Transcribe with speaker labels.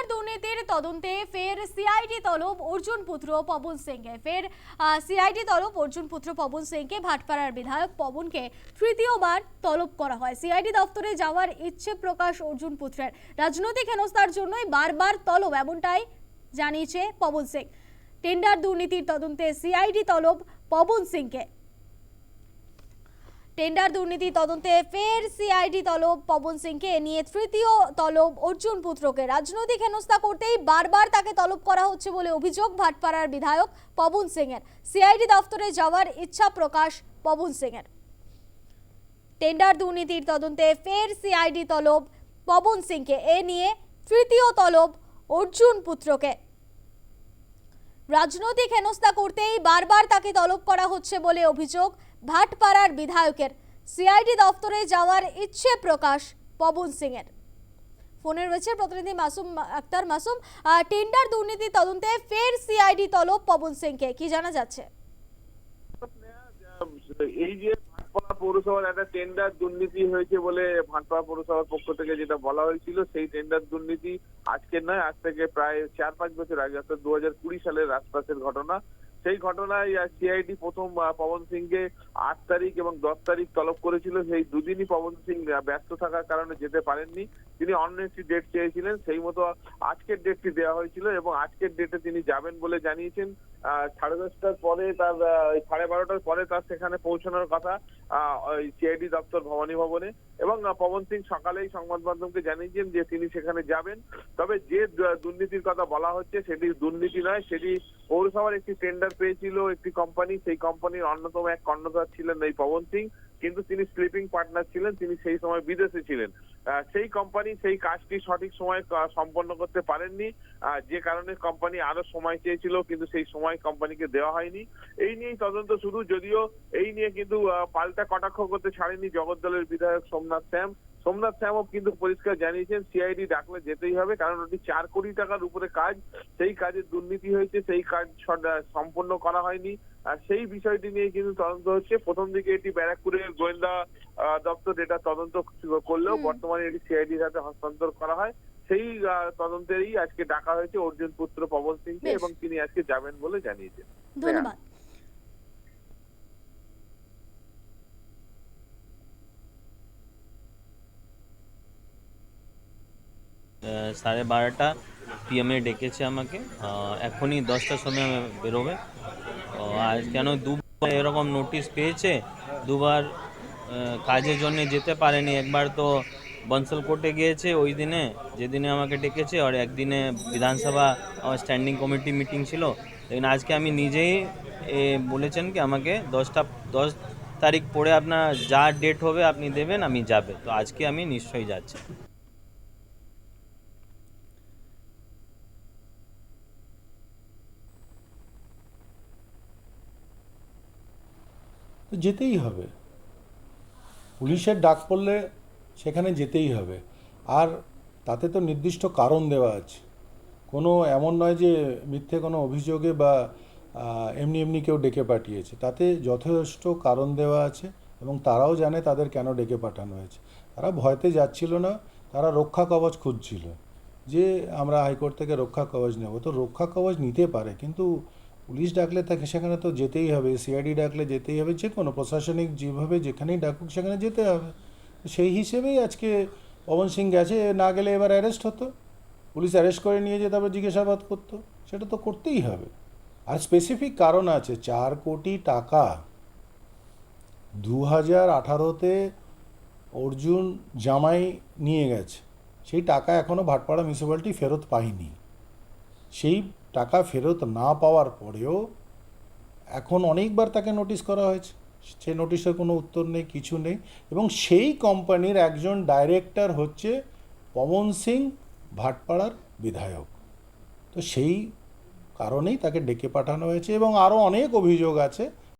Speaker 1: Tender দুর্নীতির তদন্তে ফের সিআইডি তলব অর্জুন পুত্র পবন সিংকে ফের সিআইডি তলব অর্জুন পুত্র পবন সিংকে ভাটপাড়ার বিধায়ক পবনকে তৃতীয়বার তলব করা হয়। সিআইডি দপ্তরে যাওয়ার ইচ্ছে প্রকাশ অর্জুন পুত্রের। রাজনৈতিক হেনস্থার জন্যই বারবার তলব এমনটাই জানিয়েছে পবন সিং টেন্ডার দুর্নীতির তদন্তে সিআইডি তলব পবন সিংকে টেন্ডার দুর্নীতি তদন্তে ফের সিআইডি তলব পবন সিংকে এ নিয়ে তৃতীয় তলব অর্জুন পুত্রকে। রাজনৈতিক হেনস্থা করতেই বারবার তাকে তলব করা হচ্ছে বলে অভিযোগ ভাটপাড়ার বিধায়ক পবন সিংয়ের। সিআইডি দফতরে যাওয়ার ইচ্ছা প্রকাশ পবন সিংয়ের। টেন্ডার দুর্নীতির তদন্তে ফের সিআইডি তলব পবন সিংকে। এ নিয়ে তৃতীয় তলব অর্জুন পুত্রকে। রাজনৈতিক হেনস্থা করতেই বারবার তাকে তলব করা হচ্ছে বলে অভিযোগ ভাটপাড়ার বিধায়কের। সিআইডি দফতরে যাওয়ার ইচ্ছে প্রকাশ পবন সিংয়ের। ফোনে রয়েছে প্রতিনিধি মাসুম, আক্তার মাসুম। টেন্ডার দুর্নীতি তদন্তে ফের সিআইডি তলব পবন সিংকে। কি জানা যাচ্ছে?
Speaker 2: এই যে ভাটপাড়া পৌরসভার একটা টেন্ডার দুর্নীতি হয়েছে বলে ভাটপাড়া পৌরসভার পক্ষ থেকে যেটা বলা হয়েছিল, সেই টেন্ডার দুর্নীতি আজকের নয়, আজ থেকে প্রায় চার পাঁচ বছর আগে, অর্থাৎ দু হাজার কুড়ি সালের আশপাশের ঘটনা। সেই ঘটনায় সিআইডি প্রথম পবন সিং কে আট তারিখ এবং দশ তারিখ তলব করেছিল। সেই দুদিনই পবন সিং ব্যস্ত থাকার কারণে যেতে পারেননি। তিনি অন্য একটি ডেট চেয়েছিলেন, সেই মতো আজকের ডেটটি দেওয়া হয়েছিল এবং আজকের ডেটে তিনি যাবেন বলে জানিয়েছেন। সাড়ে দশটার পরে তার সাড়ে বারোটার পরে তার সেখানে পৌঁছানোর কথা সিআইডি দপ্তর ভবানী ভবনে। এবং পবন সিং সকালেই সংবাদ মাধ্যমকে জানিয়েছেন যে তিনি সেখানে যাবেন। তবে যে দুর্নীতির কথা বলা হচ্ছে, সেটি দুর্নীতি নয়, সেটি পৌরসভার একটি টেন্ডার পেয়েছিল একটি কোম্পানি সেই কোম্পানির অন্যতম এক কর্ণধার ছিলেন এই পবন সিং। কিন্তু তিনি স্লিপিং পার্টনার ছিলেন, তিনি সেই সময় বিদেশে ছিলেন। সেই কোম্পানি সেই কাজটি সঠিক সময় সম্পন্ন করতে পারেননি। যে কারণে কোম্পানি আরও সময় চেয়েছিল, কিন্তু সেই সময় কোম্পানিকে দেওয়া হয়নি। এই নিয়েই তদন্ত শুরু, যদিও এই নিয়ে কিন্তু পাল্টা কটাক্ষ করতে ছাড়েনি জগদ্দলের বিধায়ক সোমনাথ শ্যাম সোমনাথ শ্যামও কিন্তু পরিষ্কার জানিয়েছেন সিআইডি ডাকলে যেতেই হবে কারণ ওটি চার কোটি টাকার উপরে কাজ। সেই কাজের দুর্নীতি হয়েছে সেই কাজ সম্পন্ন করা হয়নি। আর সেই বিষয়টি নিয়ে কিন্তু তদন্ত হচ্ছে। প্রথম দিকে এটি ব্যারাকপুরের গোয়েন্দা দপ্তর এটা তদন্ত করলেও বর্তমানে এটি সিআইডির হাতে হস্তান্তর করা হয়। সেই তদন্তেরই আজকে ডাকা হয়েছে অর্জুন পুত্র পবন সিংকে এবং তিনি আজকে যাবেন বলে জানিয়েছেন।
Speaker 1: ধন্যবাদ।
Speaker 3: সাড়ে বারোটা পিএমে ডেকেছে আমাকে। এখনই দশটার সময় বেরোবে। আজ কেন দুবার এরকম নোটিশ পেয়েছে? দুবার কাজের জন্য যেতে পারেনি। একবার তো বনসল কোর্টে গিয়েছে ওই দিনে, যেদিনে আমাকে ডেকেছে, আর একদিনে বিধানসভা আমার স্ট্যান্ডিং কমিটি মিটিং ছিল। লেকিন আজকে আমি নিজেই বলেছেন কি, আমাকে দশটা, দশ তারিখ পরে আপনার যা ডেট হবে আপনি দেবেন, আমি যাবে। তো আজকে আমি নিশ্চয়ই যাচ্ছি।
Speaker 4: তো যেতেই হবে। পুলিশের ডাক পড়লে সেখানে যেতেই হবে। আর তাতে তো নির্দিষ্ট কারণ দেওয়া আছে। কোনো এমন নয় যে মিথ্যে কোনো অভিযোগে বা এমনি এমনি কেউ ডেকে পাঠিয়েছে। তাতে যথেষ্ট কারণ দেওয়া আছে এবং তারাও জানে তাদের কেন ডেকে পাঠানো হয়েছে। তারা ভয়তে যাচ্ছিল না, তারা রক্ষা কবচ খুঁজছিল যে আমরা হাইকোর্ট থেকে রক্ষা কবচ নেব। তো রক্ষা কবচ নিতে পারে, কিন্তু পুলিশ ডাকলে তাকে সেখানে তো যেতেই হবে সিআইডি ডাকলে যেতেই হবে, যে কোনো প্রশাসনিক যেভাবে যেখানেই ডাকুক সেখানে যেতে হবে। সেই হিসেবেই আজকে পবন সিং গেছে, না গেলে এবার অ্যারেস্ট হতো। পুলিশ অ্যারেস্ট করে নিয়ে যেয়ে তারপর জিজ্ঞাসাবাদ করতো। সেটা তো করতেই হবে। আর স্পেসিফিক কারণ আছে, চার কোটি টাকা দু হাজার আঠারোতে অর্জুন জামাই নিয়ে গেছে। সেই টাকা এখনও ভাটপাড়া মিউনিসিপ্যালিটি ফেরত পায়নি। সেই টাকা ফেরত না পাওয়ার পরেও এখন অনেকবার তাকে নোটিশ করা হয়েছে। সে নোটিশের কোনো উত্তর নেই, কিছু নেই এবং সেই কোম্পানির একজন ডাইরেক্টর হচ্ছে পবন সিং ভাটপাড়ার বিধায়ক। তো সেই কারণেই তাকে ডেকে পাঠানো হয়েছে এবং আরও অনেক অভিযোগ আছে